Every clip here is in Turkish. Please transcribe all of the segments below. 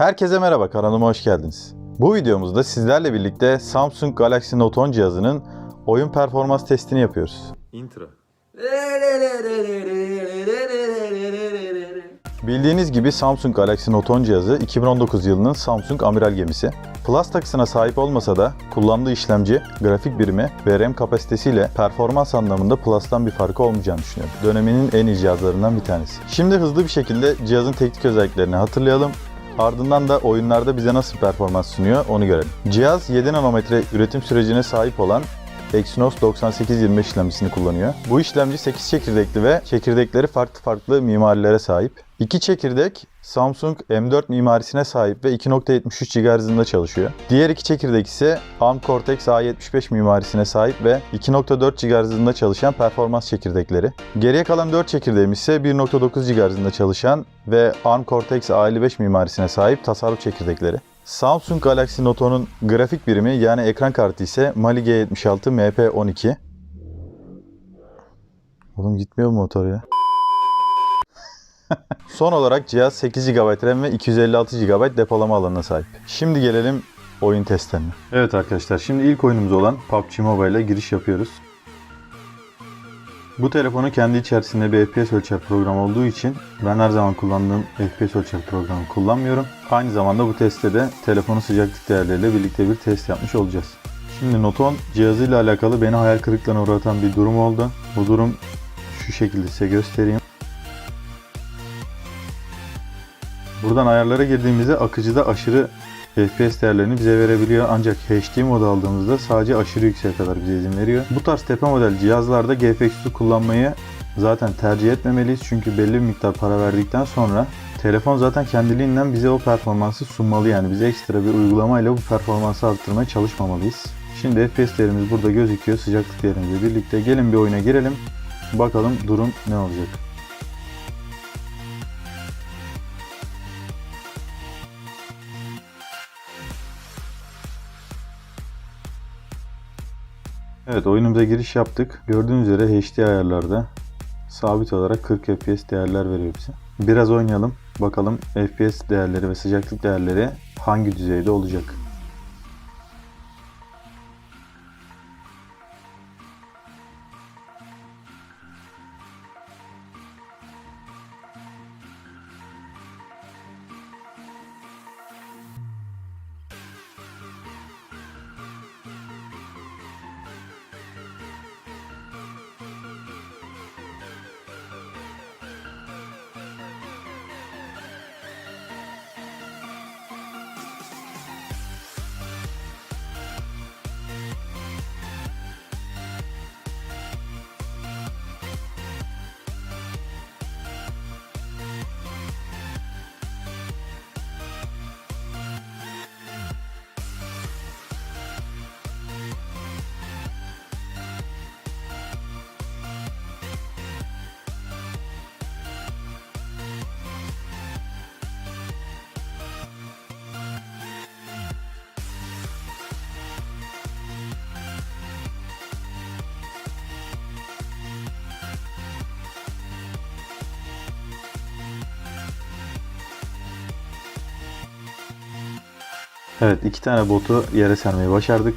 Herkese merhaba, kanalıma hoş geldiniz. Bu videomuzda sizlerle birlikte Samsung Galaxy Note 10 cihazının oyun performans testini yapıyoruz. Intro. Bildiğiniz gibi Samsung Galaxy Note 10 cihazı 2019 yılının Samsung amiral gemisi. Plus takısına sahip olmasa da kullandığı işlemci, grafik birimi ve RAM kapasitesiyle performans anlamında Plus'tan bir farkı olmayacağını düşünüyorum. Döneminin en iyi cihazlarından bir tanesi. Şimdi hızlı bir şekilde cihazın teknik özelliklerini hatırlayalım. Ardından da oyunlarda bize nasıl performans sunuyor onu görelim. Cihaz 7 nanometre üretim sürecine sahip olan Exynos 9820 işlemcisini kullanıyor. Bu işlemci 8 çekirdekli ve çekirdekleri farklı farklı mimarilere sahip. İki çekirdek Samsung M4 mimarisine sahip ve 2.73 GHz çalışıyor. Diğer iki çekirdek ise ARM Cortex A75 mimarisine sahip ve 2.4 GHz çalışan performans çekirdekleri. Geriye kalan 4 çekirdeğimiz ise 1.9 GHz çalışan ve ARM Cortex A55 mimarisine sahip tasarruf çekirdekleri. Samsung Galaxy Note 10'un grafik birimi yani ekran kartı ise Mali G76 MP12. Oğlum gitmiyor mu motor ya? Son olarak cihaz 8 GB RAM ve 256 GB depolama alanına sahip. Şimdi gelelim oyun testlerine. Evet arkadaşlar şimdi ilk oyunumuz olan PUBG Mobile ile giriş yapıyoruz. Bu telefonu kendi içerisinde bir FPS ölçer programı olduğu için ben her zaman kullandığım FPS ölçer programı kullanmıyorum. Aynı zamanda bu testte de telefonun sıcaklık değerleriyle birlikte bir test yapmış olacağız. Şimdi Note 10 cihazıyla alakalı beni hayal kırıklığına uğratan bir durum oldu. Bu durum şu şekilde size göstereyim. Buradan ayarlara girdiğimizde akıcıda aşırı FPS değerlerini bize verebiliyor ancak HD modu aldığımızda sadece aşırı yükseğe kadar bize izin veriyor. Bu tarz tepe model cihazlarda GFX'i kullanmayı zaten tercih etmemeliyiz çünkü belli bir miktar para verdikten sonra telefon zaten kendiliğinden bize o performansı sunmalı yani bize ekstra bir uygulamayla bu performansı arttırmaya çalışmamalıyız. Şimdi FPS değerimiz burada gözüküyor sıcaklık değerimizle birlikte. Gelin bir oyuna girelim. Bakalım durum ne olacak. Evet oyunumuza giriş yaptık. Gördüğünüz üzere HD ayarlarda sabit olarak 40 FPS değerler veriyor bize. Biraz oynayalım. Bakalım FPS değerleri ve sıcaklık değerleri hangi düzeyde olacak. Evet iki tane botu yere sermeyi başardık.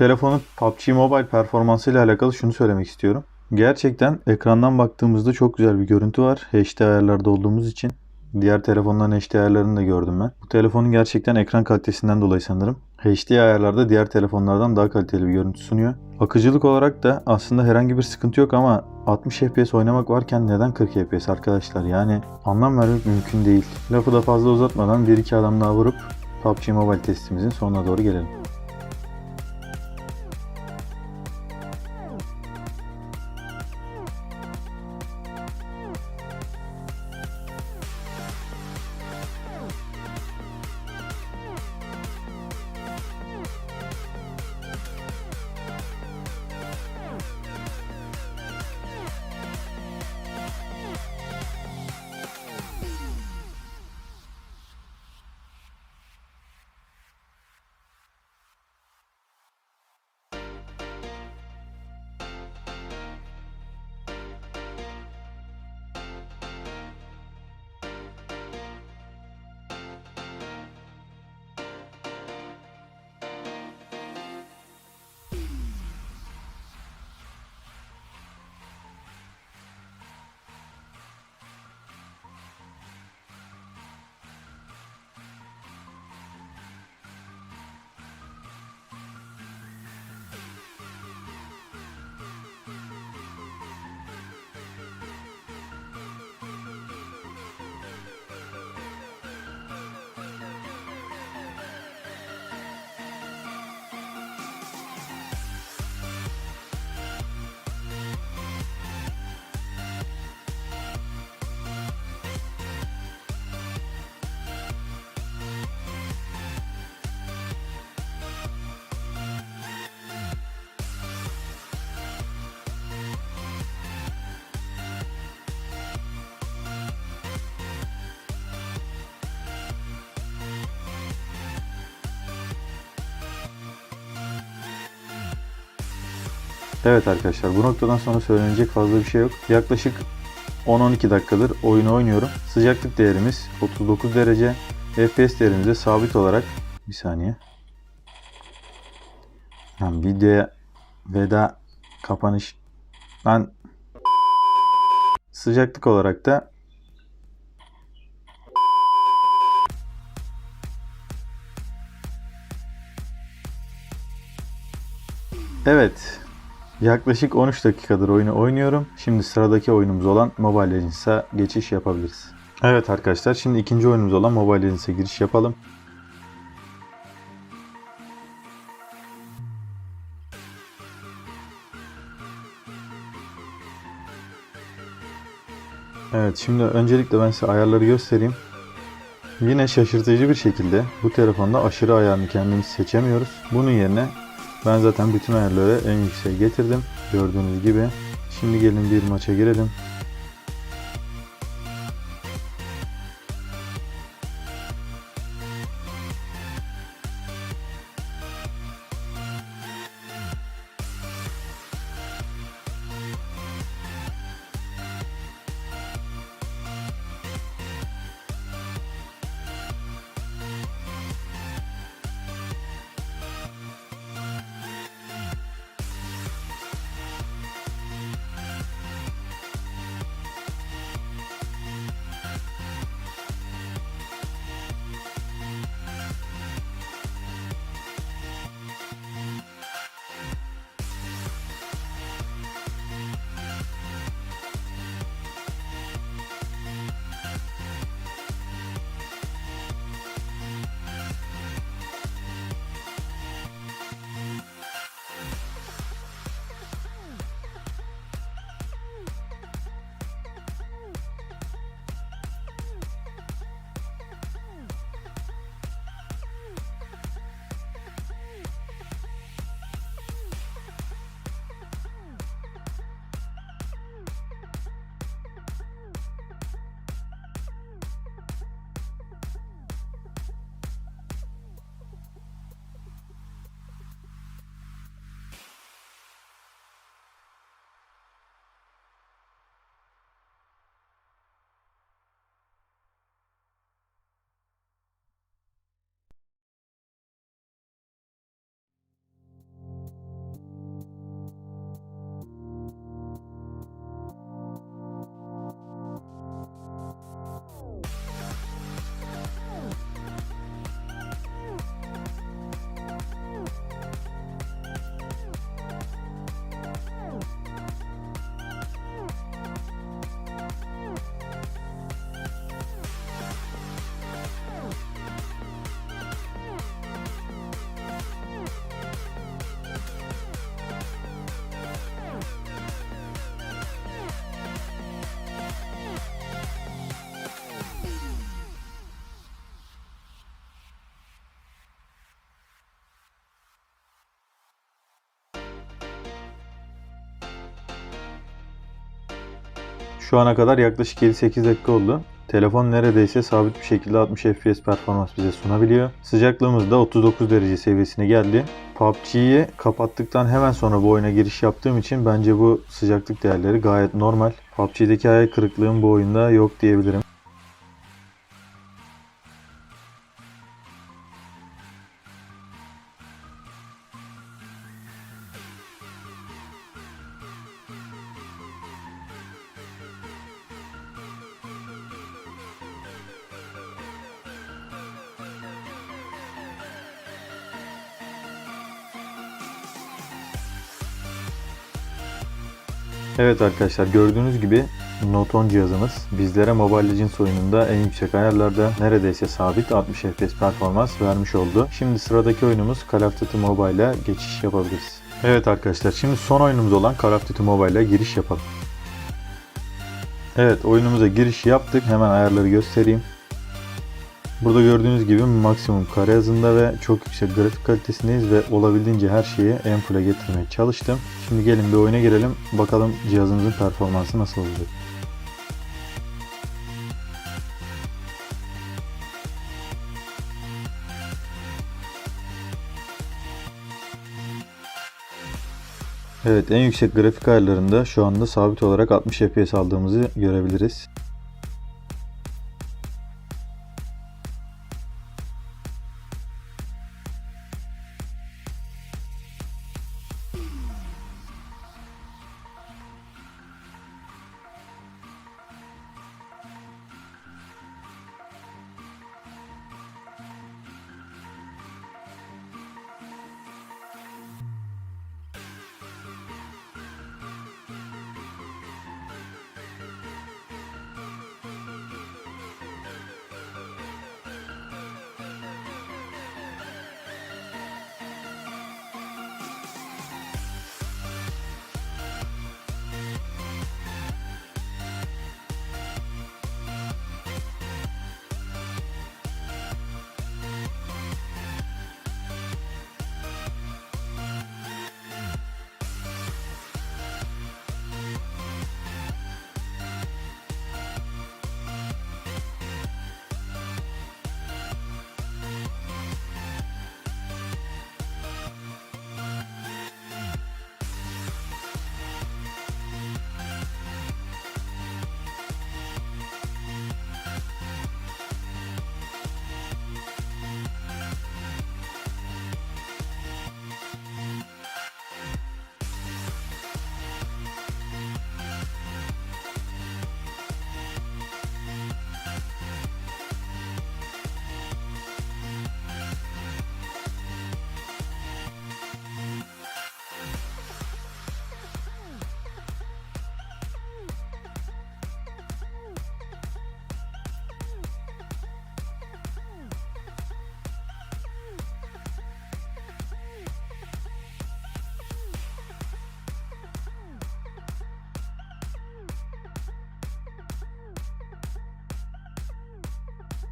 Telefonun PUBG Mobile performansı ile alakalı şunu söylemek istiyorum. Gerçekten ekrandan baktığımızda çok güzel bir görüntü var. HD ayarlarda olduğumuz için. Diğer telefonların HD ayarlarını da gördüm ben. Bu telefonun gerçekten ekran kalitesinden dolayı sanırım. HD ayarlarda diğer telefonlardan daha kaliteli bir görüntü sunuyor. Akıcılık olarak da aslında herhangi bir sıkıntı yok ama 60 FPS oynamak varken neden 40 FPS arkadaşlar? Yani anlam vermek mümkün değil. Lafı da fazla uzatmadan 1-2 adam daha vurup PUBG Mobile testimizin sonuna doğru gelelim. Evet arkadaşlar bu noktadan sonra söylenecek fazla bir şey yok. Yaklaşık 10-12 dakikadır oyunu oynuyorum. Sıcaklık değerimiz 39 derece. FPS değerimiz de sabit olarak bir saniye. Yani videoya veda kapanış ben sıcaklık olarak da Evet. Yaklaşık 13 dakikadır oyunu oynuyorum. Şimdi sıradaki oyunumuz olan Mobile Legends'a geçiş yapabiliriz. Evet arkadaşlar şimdi ikinci oyunumuz olan Mobile Legends'e giriş yapalım. Evet şimdi öncelikle ben size ayarları göstereyim. Yine şaşırtıcı bir şekilde bu telefonda aşırı ayarını kendimiz seçemiyoruz. Bunun yerine ben zaten bütün ayarları en yükseğe getirdim. Gördüğünüz gibi. Şimdi gelin bir maça girelim. Şu ana kadar yaklaşık 7-8 dakika oldu. Telefon neredeyse sabit bir şekilde 60 FPS performans bize sunabiliyor. Sıcaklığımız da 39 derece seviyesine geldi. PUBG'yi kapattıktan hemen sonra bu oyuna giriş yaptığım için bence bu sıcaklık değerleri gayet normal. PUBG'deki hayal kırıklığım bu oyunda yok diyebilirim. Evet arkadaşlar gördüğünüz gibi Note 10 cihazımız bizlere Mobile Legends oyununda en yüksek ayarlarda neredeyse sabit 60 FPS performans vermiş oldu. Şimdi sıradaki oyunumuz Call of Duty Mobile'a geçiş yapabiliriz. Evet arkadaşlar şimdi son oyunumuz olan Call of Duty Mobile'a giriş yapalım. Evet oyunumuza giriş yaptık. Hemen ayarları göstereyim. Burada gördüğünüz gibi maksimum kare hızında ve çok yüksek grafik kalitesindeyiz ve olabildiğince her şeyi en full'e getirmeye çalıştım. Şimdi gelin bir oyuna girelim. Bakalım cihazımızın performansı nasıl olacak. Evet en yüksek grafik ayarlarında şu anda sabit olarak 60 FPS aldığımızı görebiliriz.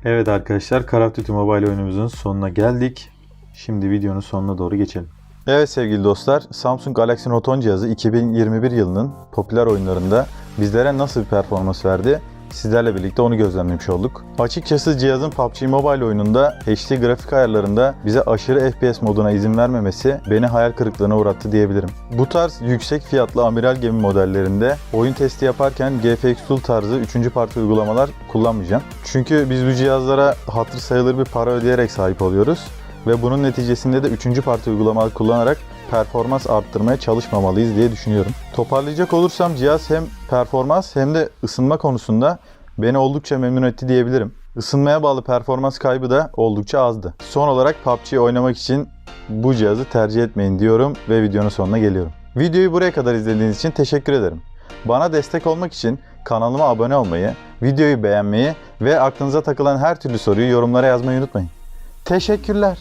Evet arkadaşlar Call of Duty Mobile oyunumuzun sonuna geldik. Şimdi videonun sonuna doğru geçelim. Evet sevgili dostlar, Samsung Galaxy Note 10 cihazı 2021 yılının popüler oyunlarında bizlere nasıl bir performans verdi? Sizlerle birlikte onu gözlemlemiş olduk. Açıkçası cihazın PUBG Mobile oyununda HD grafik ayarlarında bize aşırı FPS moduna izin vermemesi beni hayal kırıklığına uğrattı diyebilirim. Bu tarz yüksek fiyatlı amiral gemi modellerinde oyun testi yaparken GFX Tool tarzı 3. parti uygulamalar kullanmayacağım. Çünkü biz bu cihazlara hatır sayılır bir para ödeyerek sahip oluyoruz ve bunun neticesinde de 3. parti uygulamalar kullanarak performans arttırmaya çalışmamalıyız diye düşünüyorum. Toparlayacak olursam cihaz hem performans hem de ısınma konusunda beni oldukça memnun etti diyebilirim. Isınmaya bağlı performans kaybı da oldukça azdı. Son olarak PUBG oynamak için bu cihazı tercih etmeyin diyorum ve videonun sonuna geliyorum. Videoyu buraya kadar izlediğiniz için teşekkür ederim. Bana destek olmak için kanalıma abone olmayı, videoyu beğenmeyi ve aklınıza takılan her türlü soruyu yorumlara yazmayı unutmayın. Teşekkürler.